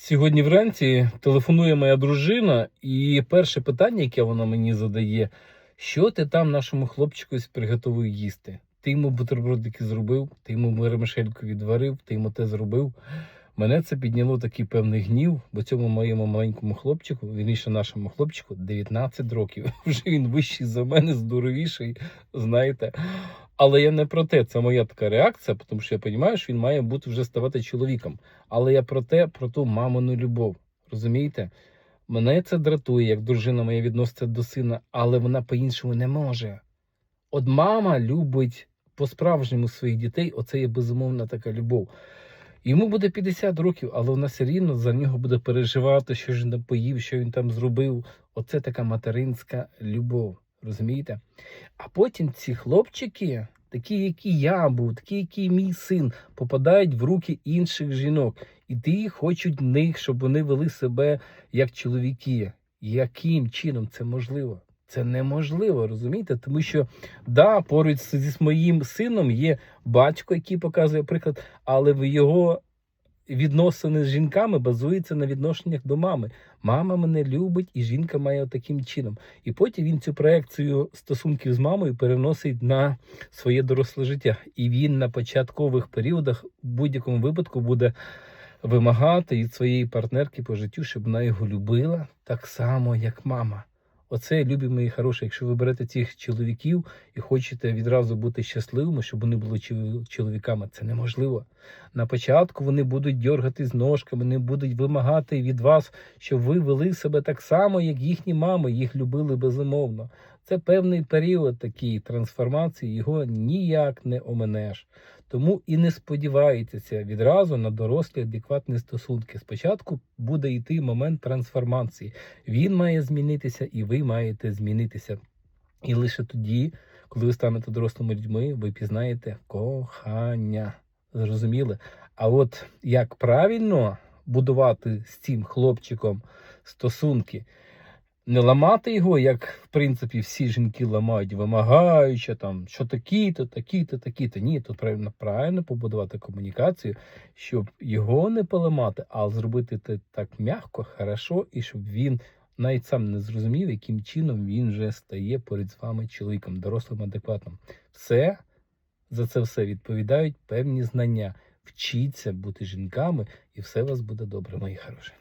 Сьогодні вранці телефонує моя дружина, і перше питання, яке вона мені задає: що ти там нашому хлопчику приготовив їсти? Ти йому бутербродики зробив, ти йому вермишельку відварив, ти йому те зробив. Мене це підняло такий певний гнів, бо цьому моєму маленькому хлопчику, вірніше нашому хлопчику, 19 років. Вже він вищий за мене, здоровіший, знаєте. Але я не про те, це моя така реакція, тому що я розумію, що він має бути вже ставати чоловіком. Але я про те, про ту мамину любов. Розумієте? Мене це дратує, як дружина моя відноситься до сина, але вона по-іншому не може. От мама любить по-справжньому своїх дітей, оце є безумовна така любов. Йому буде 50 років, але вона все рівно за нього буде переживати, що ж він поїв, що він там зробив. Оце така материнська любов. Розумієте? А потім ці хлопчики, такі, які я був, такі, які мій син, попадають в руки інших жінок. І ті хочуть них, щоб вони вели себе як чоловіки. Яким чином це можливо? Це неможливо, розумієте? Тому що да, поруч зі моїм сином є батько, який показує приклад, але в його відносини з жінками базуються на відношеннях до мами. Мама мене любить, і жінка має таким чином. І потім він цю проекцію стосунків з мамою переносить на своє доросле життя. І він на початкових періодах в будь-якому випадку буде вимагати від своєї партнерки по життю, щоб вона його любила так само, як мама. Оце, любі мої хороші, якщо ви берете цих чоловіків і хочете відразу бути щасливими, щоб вони були чоловіками, це неможливо. На початку вони будуть дьоргати з ножками, вони будуть вимагати від вас, щоб ви вели себе так само, як їхні мами, їх любили безумовно. Це певний період такий трансформації, його ніяк не оминеш. Тому і не сподівайтеся відразу на дорослі адекватні стосунки. Спочатку буде йти момент трансформації. Він має змінитися, і ви маєте змінитися. І лише тоді, коли ви станете дорослими людьми, ви пізнаєте кохання. Зрозуміли? А от як правильно будувати з цим хлопчиком стосунки, не ламати його, як в принципі всі жінки ламають, вимагаючи там, що такі-то, такі-то, такі-то. Ні, тут правильно, правильно побудувати комунікацію, щоб його не поламати, а зробити це так м'яко, хорошо, і щоб він навіть сам не зрозумів, яким чином він вже стає поряд з вами чоловіком, дорослим, адекватним. Все за це все відповідають певні знання. Вчіться бути жінками, і все у вас буде добре, мої хороші.